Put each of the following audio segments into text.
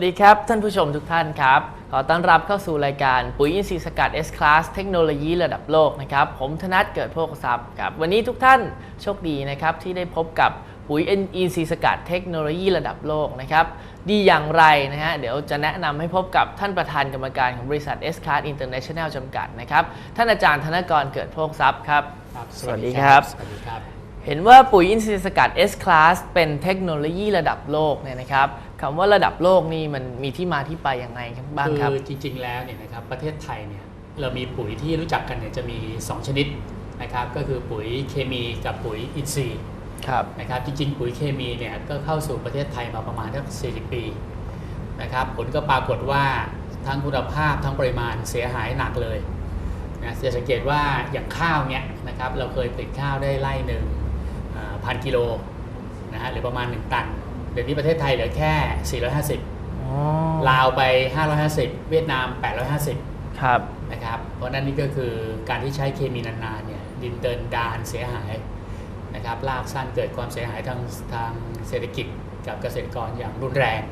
วัสดีครับ ท่านผู้ชมทุกท่านครับ ขอต้อนรับเข้าสู่รายการปุ๋ยอินทรีย์สกัด S Class เทคโนโลยีระดับโลกนะครับ ผมธนัทเกิดโภคทรัพย์ครับ วันนี้ทุกท่านโชคดีนะครับ ที่ได้พบกับปุ๋ยอินทรีย์สกัดเทคโนโลยีระดับโลกนะครับ ดีอย่างไรนะฮะ เดี๋ยวจะแนะนำให้พบกับท่านประธานกรรมการของบริษัท S Class International จำกัดนะครับ ท่านอาจารย์ธนกรเกิดโภคทรัพย์ครับครับสวัสดีครับ สวัสดีครับเห็นว่าปุ๋ยอินทรีย์สกัด S Class เป็นเทคโนโลยีระดับโลกเนี่ยนะครับ คำว่าระดับโลกนี่มันมีที่มาที่ไปยังไงครับบ้างครับคือจริง ๆ แล้วเนี่ยนะครับประเทศไทยเนี่ยเรามีปุ๋ยที่รู้จักกันเนี่ยจะมี 2 ชนิดนะครับก็คือปุ๋ยเคมีกับปุ๋ยอินทรีย์ครับนะครับจริง ๆ ปุ๋ยเคมีเนี่ยก็เข้าสู่ประเทศไทยมาประมาณสัก40 ปีนะครับผลก็ปรากฏว่าทั้งคุณภาพทั้งปริมาณเสียหายหนักเลยนะจะสังเกตว่าอย่างข้าวเนี่ยนะครับเราเคยผลิตข้าวได้ไร่หนึ่งพันกิโลนะฮะหรือประมาณ 1 ตัน เดี๋ยวนี้ประเทศไทยเหลือแค่ 450อ๋อลาวไป 550 เวียดนาม 850 ครับ นะครับ เพราะนั่นนี่ก็คือการที่ใช้เคมีนานๆเนี่ยดินเดินดานเสียหายนะครับลากสั้นเกิดความเสียหายทางทางเศรษฐกิจกับเกษตรกรอย่างรุนแรง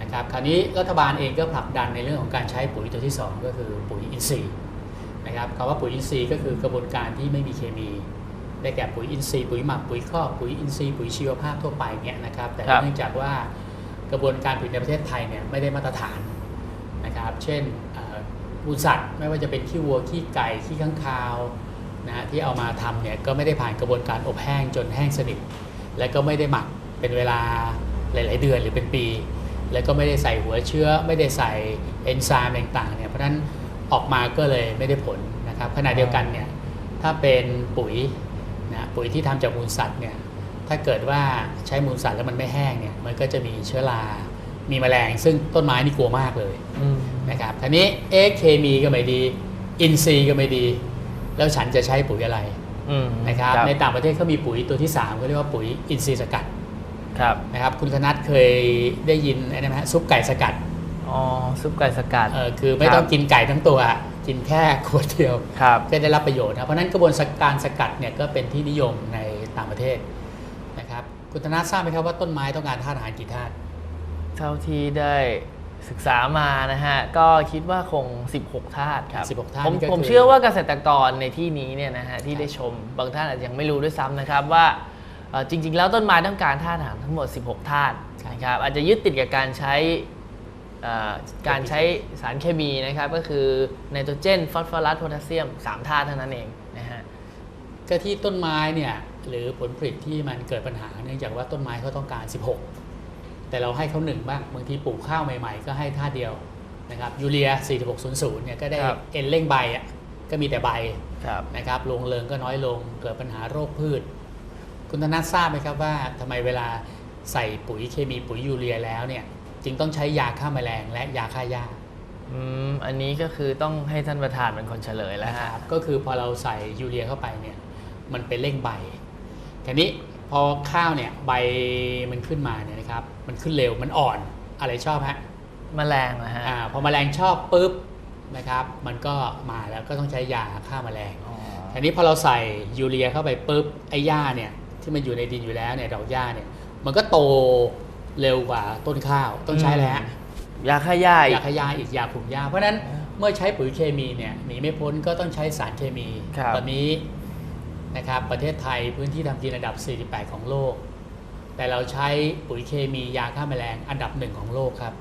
นะครับคราวนี้รัฐบาลเองก็ผลักดันในเรื่องของการใช้ปุ๋ยตัวที่ 2 ก็คือปุ๋ยอินทรีย์นะครับคำว่าปุ๋ยอินทรีย์ก็คือกระบวนการที่ไม่มีเคมี ได้แก่ปุ๋ยอินทรีย์ปุ๋ยหมักปุ๋ยคอกปุ๋ยอินทรีย์ปุ๋ยชีวภาพทั่วไปเนี่ยนะครับ แต่ครับเนื่องจากว่ากระบวนการผลิตในประเทศไทยเนี่ยไม่ได้มาตรฐานนะครับ เช่นเอ่อมูลสัตว์ไม่ว่าจะเป็นขี้วัวขี้ไก่ขี้ข้างคาวนะฮะที่เอามาทำเนี่ยก็ไม่ได้ผ่านกระบวนการอบแห้งจนแห้งสนิท และก็ไม่ได้หมักเป็นเวลาหลาย ๆ เดือนหรือเป็นปี แล้วก็ไม่ได้ใส่หัวเชื้อ ไม่ได้ใส่เอนไซม์ต่างๆเนี่ยเพราะฉะนั้นออกมาก็เลยไม่ได้ผลนะครับขณะเดียวกันเนี่ยถ้าเป็นปุ๋ยนะ ปุ๋ยที่ทำจากมูลสัตว์เนี่ยถ้าเกิดว่าใช้มูลสัตว์แล้วมันไม่แห้งเนี่ยมันก็จะมีเชื้อรา มีแมลง ซึ่งต้นไม้นี่กลัวมากเลยอืมนะครับทีนี้เอะเคมีก็ไม่ดี อินทรีย์ก็ไม่ดี แล้วฉันจะใช้ปุ๋ยอะไรอืมนะครับในต่างประเทศเขามีปุ๋ยตัวที่3เขาเรียกว่าปุ๋ยอินทรีย์สกัดครับนะครับคุณคณัทเคยได้ยินไอ้นะไหมฮะซุปไก่สกัดอ๋อซุปไก่สกัดเออคือไม่ครับต้องกินไก่ทั้งตัว กินแค่ขวดเดียวครับก็ได้รับประโยชน์นะเพราะฉะนั้นกระบวนการสกัดเนี่ยก็เป็นที่นิยมในต่างประเทศนะครับคุณธนาทราบไหมครับว่าต้นไม้ต้องการธาตุอาหารกี่ธาตุเท่าที่ได้ศึกษามานะฮะ ก็คิดว่าคง 16 ธาตุครับ16ธาตุผมนี่ก็ผมคือเชื่อว่าเกษตรกรในที่นี้เนี่ยนะฮะที่ครับได้ชมบางท่านอาจจะยังไม่รู้ด้วยซ้ำนะครับว่าเอ่อจริง ๆ แล้วต้นไม้ต้องการธาตุอาหารทั้งหมด 16 ธาตุนะครับอาจจะยึดติดกับการใช้เอ่อ การใช้สารเคมีนะครับก็คือไนโตรเจนฟอสฟอรัสโพแทสเซียม3ธาตุเท่านั้นเองนะฮะก็ที่ต้นไม้เนี่ยหรือผลผลิตที่มันเกิดปัญหาเนื่องจากว่าต้นไม้เขาต้องการ 16 แต่เราให้เขาหนึ่งบ้างบางทีปลูกข้าวใหม่ๆ ก็ให้ท่าเดียวนะครับยูเรีย 4600 เนี่ยก็ได้ครับเอ็นเร่งใบอะก็มีแต่ใบครับนะครับลงเริงก็น้อยลงเกิดปัญหาโรคพืช คุณธนัททราบไหมครับว่าทำไมเวลาใส่ปุ๋ยเคมีปุ๋ยยูเรียแล้วเนี่ย จึงต้องใช้ยาฆ่าแมลงและยาฆ่าหญ้าอืมอันนี้ก็คือต้องให้ท่านประธานเป็นคนเฉลยแล้วนะคฮะรับก็คือพอเราใส่ยูเรียเข้าไปเนี่ยมันไปเร่งใบทีนี้พอข้าวเนี่ยใบมันขึ้นมาเนี่ยนะครับมันขึ้นเร็วมันอ่อนอะไรชอบฮะแมลงนะฮะอ่าพอแมลงชอบปุ๊บนะครับมันก็มาแล้วก็ต้องใช้ยาฆ่าแมลง อ๋อทีนี้พอเราใส่ยูเรียเข้าไปปุ๊บไอ้หญ้าเนี่ยที่มันอยู่ในดินอยู่แล้วเนี่ยดอกหญ้าเนี่ยมันก็โต เร็วกว่าต้นข้าว ต้องใช้แล้ว ยาฆ่าหญ้าอียากขยาอีกยาคุมหญ้าเพราะฉะนั้นเมื่อใช้ปุ๋ยเคมีเนี่ยหนีไม่พ้นก็ต้องใช้สารเคมี ครับ ตอนนี้นะครับประเทศไทยพื้นที่ทำกินอันดับ 48 ของโลก แต่เราใช้ปุ๋ยเคมียาฆ่าแมลงอันดับหนึ่งของโลกครับ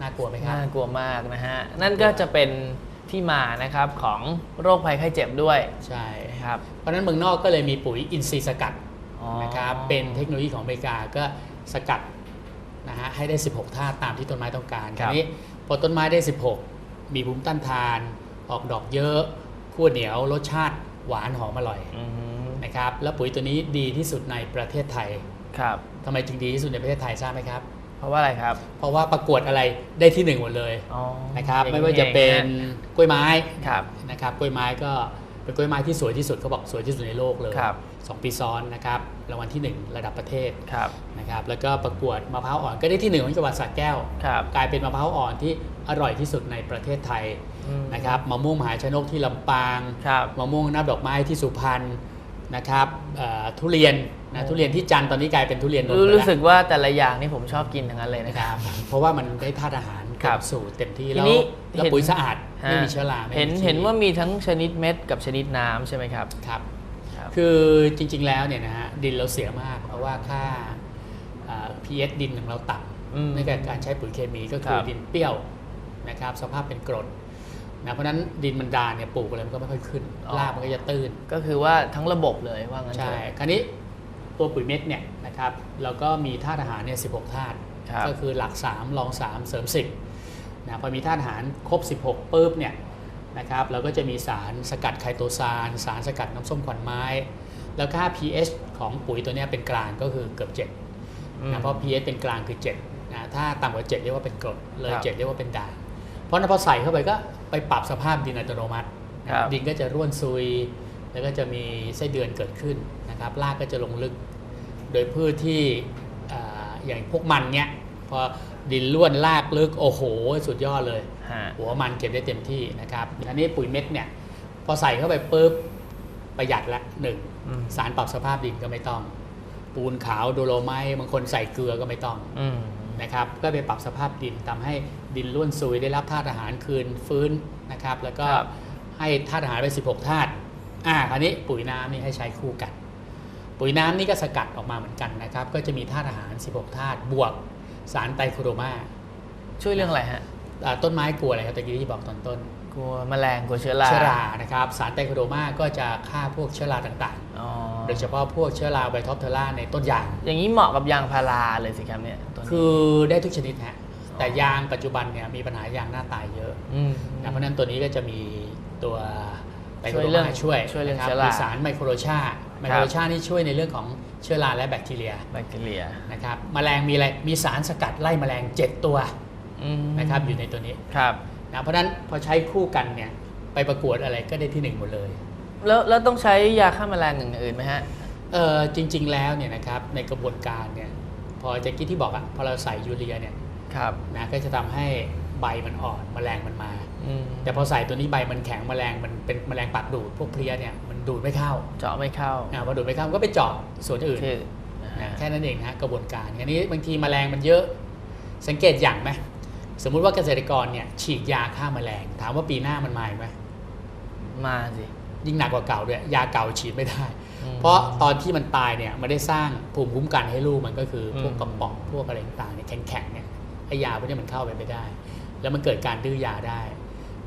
น่ากลัวไหมครับ น่ากลัวมากนะฮะ นั่นก็จะเป็นที่มานะครับของโรคภัยไข้เจ็บด้วยใช่ นะครับเพราะฉะนั้นเมืองนอกก็เลยมีปุ๋ยอินทรีย์สกัดอ๋อ นะครับเป็นเทคโนโลยีของอเมริกาก็สกัด นะฮะให้ได้ 16 ธาตุตามที่ต้นไม้ต้องการทีนี้พอต้นไม้ได้ 16 มีภูมิต้านทาน ออกดอกเยอะขั้วเหนียวรสชาติหวานหอมอร่อยอืมนะครับแล้วปุ๋ยตัวนี้ดีที่สุดในประเทศไทยครับทำไมจึงดีที่สุดในประเทศไทยทราบไหมครับ เพราะว่าอะไรครับ เพราะว่าประกวดอะไรได้ที่หนึ่งหมดเลยอ๋อนะครับอย่งไม่ว่าจะเป็นองฮกล้วยไม้ครับนะครับกล้วยไม้ก็เป็นกล้วยไม้ที่สวยที่สุดเขาบอกสวยที่สุดในโลกเลย ครับสองปีซ้อนนะครับรางวัลที่หนึ่งระดับประเทศครับนะครับแล้วก็ประกวดมะพร้าวอ่อนก็ได้ที่หนึ่งของจังหวัดสระแก้วครับกลายเป็นมะพร้าวอ่อนที่อร่อยที่สุดในประเทศไทยอืมนะครับมะม่วงมหาชนกที่ลำปางครับมะม่วงน้ำดอกไม้ที่สุพรรณนะครับเอ่อทุเรียนนะทุเรียนที่จันทร์ตอนนี้กลายเป็นทุเรียนนนท์รู้ไปรู้แล้วสึกว่าแต่ละอย่างนี่ผมชอบกินทั้งนั้นเลยนะนะคครับรับ เพราะว่ามันได้ธาตุอาหารครับเต็มสูตรเต็มที่ทีแล้วนี้แล้วเห็นปุ๋ยสะอาดฮะไม่มีเชื้อราไม่มีเห็นขี้เห็นว่ามีทั้งชนิดเม็ดกับชนิดน้ำใช่ไหมครับครับ ครับคือจริงๆแล้วเนี่ยนะฮะดินเราเสียมาก เพราะว่าค่าอ่า pH ดินของเราต่อืมำในการการใช้ปุ๋ยเคมีก็คืคอรับดินเปรี้ยวนะครับสภาพเป็นกรดนะเพราะฉะนั้นดินมันดานเนี่ยปลูกอะไรมันก็ไม่ค่อยขึ้นรากมันก็จะตื้น ก็คือว่าทั้งระบบเลยว่างั้นใช่เถอะคราวนี้ตัวปุ๋ยเม็ดเนี่ยนะครับเราก็มีธาตุอาหารเนี่ย16ธาตุครับก็คือหลัก 3 รอง 3 เสริม 10นะพอมีธาตุอาหารครบ 16ปุ๊บเนี่ย นะครับเราก็จะมีสารสกัดไคโตซาน สารสกัดน้ำส้มขวัญไม้ แล้วค่า pH ของปุ๋ยตัวเนี้ยเป็นกลางก็คือเกือบ7อืมนะเพราะ pH เป็นกลางคือ7นะถ้าต่ำกว่า 7 เรียกว่าเป็นกรดเลยครับ7เรียกว่าเป็นด่างเพราะนั้นพอใส่เข้าไปก็ไปปรับสภาพดินอัตโนมัตินะครับดินก็จะร่วนซุย แล้วก็จะมีไส้เดือนเกิดขึ้นนะครับรากก็จะลงลึก โดยพืชที่อ่าอย่างพวกมันเนี้ยพอดินร่วนรากลึกโอ้โห สุดยอดเลยฮะ หัวมันเก็บได้เต็มที่นะครับอันนี้ปุ๋ยเม็ดเนี่ยพอใส่เข้าไปปุ๊บประหยัดละหนึ่งอืมสารปรับสภาพดินก็ไม่ต้อง ปูนขาวโดโลไมต์บางคนใส่เกลือก็ไม่ต้องอืมนะครับก็ไปปรับสภาพดินทำให้ดินร่วนซุยได้รับธาตุอาหารคืนฟื้นนะครับ แล้วก็ครับให้ธาตุอาหารไป 16ธาตุอ่าคราวนี้ปุ๋ยน้ำนี่ให้ใช้คู่กัน ปุ๋ยน้ำนี่ก็สกัดออกมาเหมือนกันนะครับ ก็จะมีธาตุอาหาร 16ธาตุบวกสารไตรโคโรมาช่วยเรื่องอะไรฮะอ่า ต้นไม้กลัวอะไรครับตะกี้ที่บอกตอนต้น กลัวแมลงกลัวเชื้อราเชื้อรานะครับสารไตรโคโรมาก็จะฆ่าพวกเชื้อราต่างอ๋อๆโดยเฉพาะพวกเชื้อราไบท็อปเทอร่าในต้นยาง อย่างนี้เหมาะกับยางพาราเลยสิครับเนี่ยตัวนี้คือได้ทุกชนิดฮะแต่ยางปัจจุบันเนี่ยมีปัญหายางหน้าตายเยอะมนะเพราะฉะนั้นตัวนี้ก็จะมีตัวไมโคช่รวยเรื่องมาช่วยช่วยเรื่องนะครับเชื้อรามีสารไมโครโรชาไมโครโรชานี่ช่วยในเรื่องของเชื้อราและแบคทีเรียแบคทีเรียนะครับแมลงมีอะไรมีสารสกัดไล่แมลง 7 ตัวอืม นะครับอยู่ในตัวนี้ครับนะเพราะฉะนั้นพอใช้คู่กันเนี่ยไปประกวดอะไรก็ได้ที่หนึ่งหมดเลย แล้วแล้วต้องใช้ยาฆ่าแมลงอย่างอื่นไหมฮะเออจริง ๆ แล้วเนี่ยนะครับในกระบวนการเนี่ยพอแจ็กกี้ที่บอกอะพอเราใส่ยูเรียเนี่ยครับนะก็จะทำให้ใบมันอ่อนแมลงมันมาอืมแต่พอใส่ตัวนี้ใบมันแข็งแมลงมันเป็นแมลงปากดูดพวกเพลี้ยเนี่ยมันดูดไม่เข้า เจาะไม่เข้าอ่าพอดูดไม่เข้าก็ไปเจาะส่วนอื่นที่นะแค่นั้นเองนะกระบวนการอันนี้บางทีแมลงมันเยอะสังเกตอย่างไหม สมมุติว่าเกษตรกรเนี่ยฉีดยาฆ่าแมลง ถามว่าปีหน้ามันมาอีกไหมมาสิยิ่งหนักกว่าเก่าด้วยยาเก่าฉีดไม่ได้อืมเพราะตอนที่มันตายเนี่ยมันได้สร้างภูมิคุ้มกันให้ลูกมันก็คือพวกอืมกระป๋องพวกอะไรต่างๆเนี่ยแข็งๆเนี่ยไอยาพวกนี้มันเข้าไปไม่ได้ แล้วมันเกิดการดื้อยาได้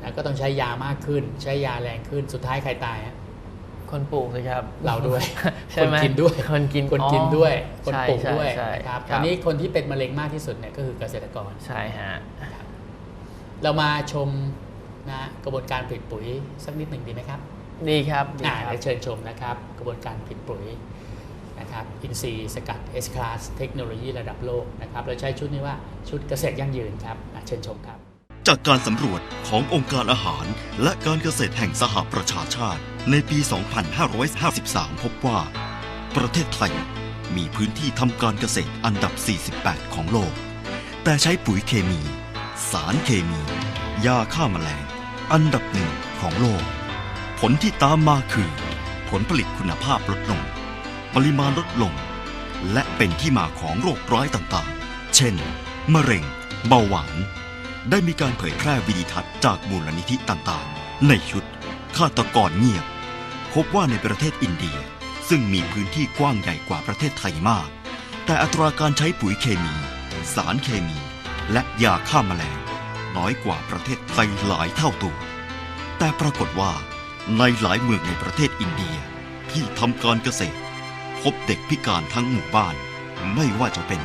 นะก็ต้องใช้ยามากขึ้น ใช้ยาแรงขึ้นสุดท้ายใครตายฮะ คนปลูกสิครับ เราด้วยใช่ไหมคนกินด้วยคนกินคนกินด้วย คนใช่ปลูกใช่ด้วยใช่นะครับคตรัอบนนี้คนที่เป็นมะเร็งมากที่สุดเนี่ยก็คือเกษตรกรใช่ฮะเรามาชมนะกระบวนการผลิตปุ๋ยสักนิดหนึ่งดีไหมครับดีครับดีอ่าครับเดี๋ยวเชิญชมนะครับ กระบวนการผลิตปุ๋ยนะครับอินซีย์สกัด S Class เทคโนโลยีระดับโลกนะครับเราใช้ชุดนี้ว่าชุดเกษตรยั่งยืนครับอะเชิญชมครับ จากการสำรวจขององค์การอาหาร และการเกษตรแห่งสหประชาชาติ ในปี 2553 พบว่า ประเทศไทยมีพื้นที่ทำการเกษตรอันดับ 48 ของโลก แต่ใช้ปุ๋ยเคมี สารเคมี ยาฆ่าแมลง อันดับหนึ่งของโลก ผลที่ตามมาคือ ผลผลิตคุณภาพลดลง ปริมาณลดลง และเป็นที่มาของโรคร้ายต่างๆ เช่น มะเร็ง เบาหวาน ได้มีการเผยแพร่วิดีทัศน์จากมูลนิธิต่างๆ ในชุด ฆาตกรเงียบ พบว่าในประเทศอินเดียซึ่งมีพื้นที่กว้างใหญ่กว่าประเทศไทยมาก แต่อัตราการใช้ปุ๋ยเคมี สารเคมี และยาฆ่าแมลง น้อยกว่าประเทศไทยหลายเท่าตัว แต่ปรากฏว่าในหลายเมืองในประเทศอินเดียที่ทำการเกษตร พบเด็กพิการทั้งหมู่บ้าน ไม่ว่าจะเป็น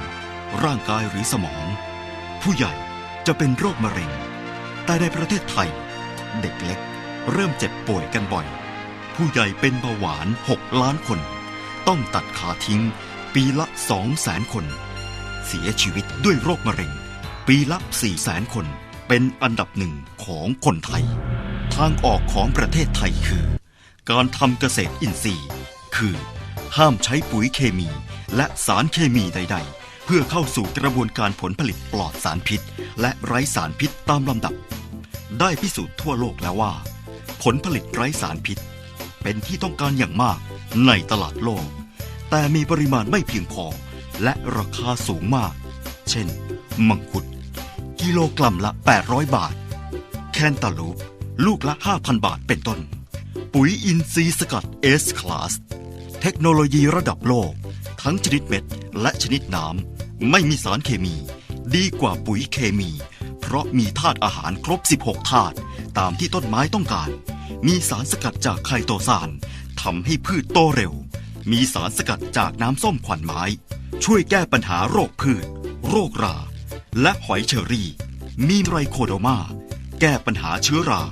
ร่างกายหรือสมอง ผู้ใหญ่จะเป็นโรคมะเร็ง แต่ในประเทศไทย เด็กเล็ก เริ่มเจ็บป่วยกันบ่อย ผู้ใหญ่เป็นเบาหวาน 6 ล้านคน ต้องตัดขาทิ้ง ปีละ2แสนคน เสียชีวิตด้วยโรคมะเร็ง ปีละ4แสนคน เป็นอันดับหนึ่งของคนไทย ทางออกของประเทศไทยคือ การทำเกษตรอินทรีย์ คือ ห้ามใช้ปุ๋ยเคมี และสารเคมีใด ๆเพื่อเข้าสู่กระบวนการผลผลิตปลอดสารพิษ และไร้สารพิษตามลำดับ ได้พิสูจน์ทั่วโลกแล้วว่า ผลผลิตไร้สารพิษ เป็นที่ต้องการอย่างมากในตลาดโลก แต่มีปริมาณไม่เพียงพอ และราคาสูงมาก เช่น มังคุด กิโลกรัมละ 800 บาท แคนตาลูป ลูกละ 5,000 บาทเป็นต้น ปุ๋ยอินทรีย์สกัด S Class เทคโนโลยีระดับโลก ทั้งชนิดเม็ดและชนิดน้ำไม่มีสารเคมี ดีกว่าปุ๋ยเคมี เพราะมีธาตุอาหารครบ 16 ธาตุตามที่ต้นไม้ต้องการ มีสารสกัดจากไคโตซานทำให้พืชโตเร็ว มีสารสกัดจากน้ำส้มขวัญไม้ ช่วยแก้ปัญหาโรคพืช โรครา และหอยเชอรี่ มีไรโคโดมา แก้ปัญหาเชื้อรา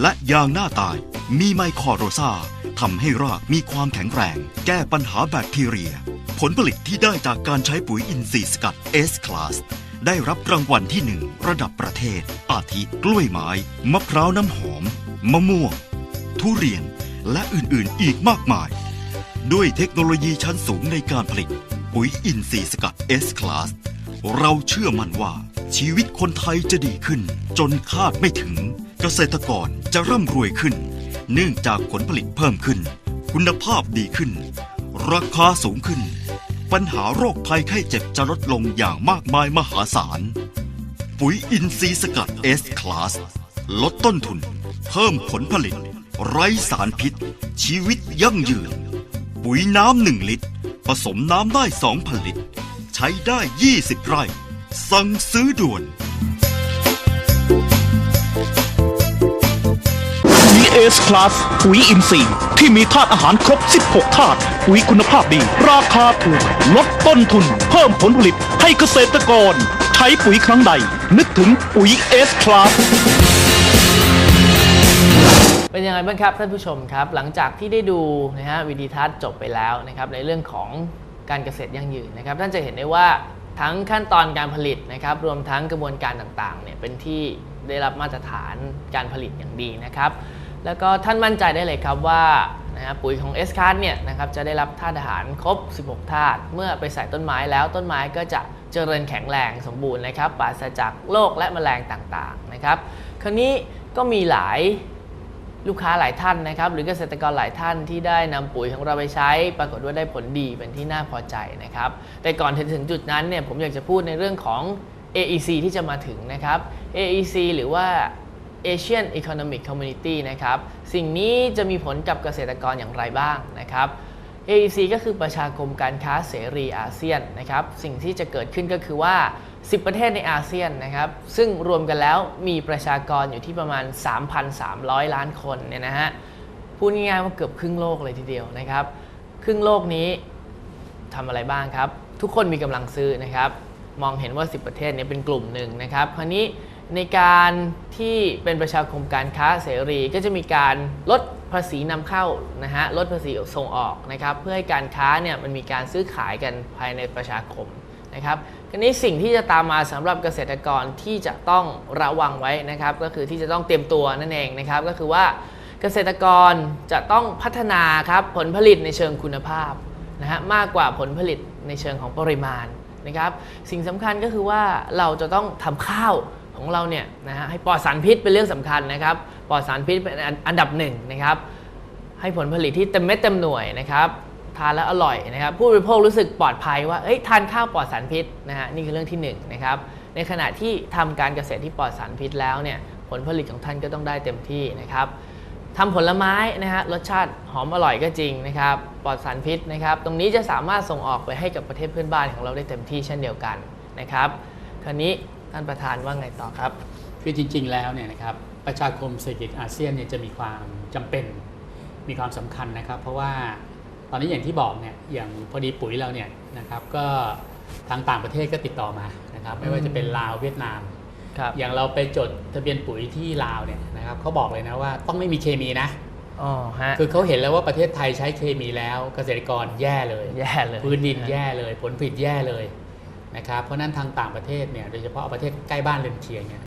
และยางหน้าตาย มีไมคอโรซาทำให้รากมีความแข็งแรง แก้ปัญหาแบคทีเรีย ผลผลิตที่ได้จากการใช้ปุ๋ยอินทรีย์สกัด S Class ได้รับรางวัลที่หนึ่งระดับประเทศ อาทิกล้วยไม้ มะพร้าวน้ำหอม มะม่วง ทุเรียน และอื่นๆ อีกมากมาย ด้วยเทคโนโลยีชั้นสูงในการผลิต ปุ๋ยอินทรีย์สกัด S Class เราเชื่อมั่นว่า ชีวิตคนไทยจะดีขึ้น จนคาดไม่ถึง เกษตรกรจะร่ำรวยขึ้น เนื่องจากผลผลิตเพิ่มขึ้น คุณภาพดีขึ้น ราคาสูงขึ้น ปัญหาโรคภัยไข้เจ็บจะลดลงอย่างมากมายมหาศาล ปุ๋ยอินทรีย์สกัด S Class ลดต้นทุน เพิ่มผลผลิต ไร้สารพิษ ชีวิตยั่งยืน ปุ๋ยน้ำหนึ่งลิตร ผสมน้ำได้2,000ลิตร ใช้ได้ 20 ไร่ สั่งซื้อด่วน ปุ๋ยเอสคลาสปุ๋ยอินทรีย์ที่มีธาตุอาหารครบ 16 ธาตุปุ๋ยคุณภาพดี ราคาถูก ลดต้นทุน เพิ่มผลผลิตให้เกษตรกร ใช้ปุ๋ยครั้งใด นึกถึงปุ๋ยเอสคลาสเป็นยังไงบ้างครับท่านผู้ชมครับ หลังจากที่ได้ดูนะฮะวิดีทัศน์จบไปแล้วนะครับในเรื่องของการเกษตรยั่งยืนนะครับท่านจะเห็นได้ว่าทั้งขั้นตอนการผลิตนะครับรวมทั้งกระบวนการต่างๆเนี่ยเป็นที่ได้รับมาตรฐานการผลิตอย่างดีนะครับ แล้วก็ท่านมั่นใจได้เลยครับว่านะฮะปุ๋ยของ s c a r เนี่ยนะครับจะได้รับธาตุอาหารครบ 16 ธาตุเมื่อไปใส่ต้นไม้แล้วต้นไม้ก็จะเจริญแข็งแรงสมบูรณ์นะครับปราศจากโรคและแมลงต่างๆนะครับ คราวนี้ก็มีหลายลูกค้าหลายท่านนะครับ หรือเกษตรกรหลายท่านที่ได้นำปุ๋ยของเราไปใช้ ปรากฏว่าได้ผลดีเป็นที่น่าพอใจนะครับ แต่ก่อนถึงจุดนั้นเนี่ยผมอยากจะพูดในเรื่องของ AEC ที่จะมาถึงนะครับ AEC หรือว่า Asian Economic Community นะครับ สิ่งนี้จะมีผลกับเกษตรกรอย่างไรบ้างนะครับ AEC ก็คือประชาคมการค้าเสรีอาเซียนนะครับ สิ่งที่จะเกิดขึ้นก็คือว่า 10 ประเทศในอาเซียนนะครับ ซึ่งรวมกันแล้วมีประชากรอยู่ที่ประมาณ 3,300 ล้านคนเนี่ยนะฮะ พูดง่ายๆว่าเกือบครึ่งโลกเลยทีเดียวนะครับ ครึ่งโลกนี้ทำอะไรบ้างครับ ทุกคนมีกำลังซื้อนะครับ มองเห็นว่า 10 ประเทศนี้เป็นกลุ่มหนึ่งนะครับ คราวนี้ ในการที่เป็นประชาคมการค้าเสรีก็จะมีการลดภาษีนำเข้านะฮะลดภาษีส่งออกนะครับเพื่อให้การค้าเนี่ยมันมีการซื้อขายกันภายในประชาคมนะครับคราวนี้สิ่งที่จะตามมาสำหรับเกษตรกรที่จะต้องระวังไว้นะครับ ก็คือที่จะต้องเตรียมตัวนั่นเองนะครับ ก็คือว่าเกษตรกรจะต้องพัฒนาครับผลผลิตในเชิงคุณภาพนะฮะมากกว่าผลผลิตในเชิงของปริมาณนะครับ สิ่งสำคัญก็คือว่าเราจะต้องทำข้าว ของเราเนี่ยนะฮะให้ปลอดสารพิษเป็นเรื่องสำคัญนะครับปลอดสารพิษเป็นอันดับหนึ่งนะครับให้ผลผลิตที่เต็มเม็ดเต็มหน่วยนะครับทานแล้วอร่อยนะครับ ผู้บริโภครู้สึกปลอดภัยว่าเอ้ยทานข้าวปลอดสารพิษนะฮะนี่คือเรื่องที่หนึ่งนะครับในขณะที่ทำการเกษตรที่ปลอดสารพิษแล้วเนี่ยผลผลิตของท่านก็ต้องได้เต็มที่นะครับทำผลไม้นะฮะรสชาติหอมอร่อยก็จริงนะครับปลอดสารพิษนะครับ ตรงนี้จะสามารถส่งออกไปให้กับประเทศเพื่อนบ้านของเราได้เต็มที่เช่นเดียวกันนะครับคราวนี้ ท่านประธานว่าไงต่อครับ คือจริง ๆ แล้วเนี่ยนะครับประชาคมเศรษฐกิจอาเซียนเนี่ยจะมีความจำเป็นมีความสำคัญนะครับ เพราะว่าตอนนี้อย่างที่บอกเนี่ยอย่างพอดีปุ๋ยเราเนี่ยนะครับก็ทางต่างประเทศก็ติดต่อมานะครับ ไม่ว่าจะเป็นลาวเวียดนามครับอย่างเราไปจดทะเบียนปุ๋ยที่ลาวเนี่ยนะครับเขาบอกเลยนะว่าต้องไม่มีเคมีนะอ๋อฮะคือเขาเห็นแล้วว่าประเทศไทยใช้เคมีแล้วเกษตรกรแย่เลยแย่เลยพื้นดินแย่เลย ผลผลิตแย่เลย นะครับเพราะนั้นทางต่างประเทศเนี่ยโดยเฉพาะประเทศใกล้บ้านเรือนเคียงเนี่ย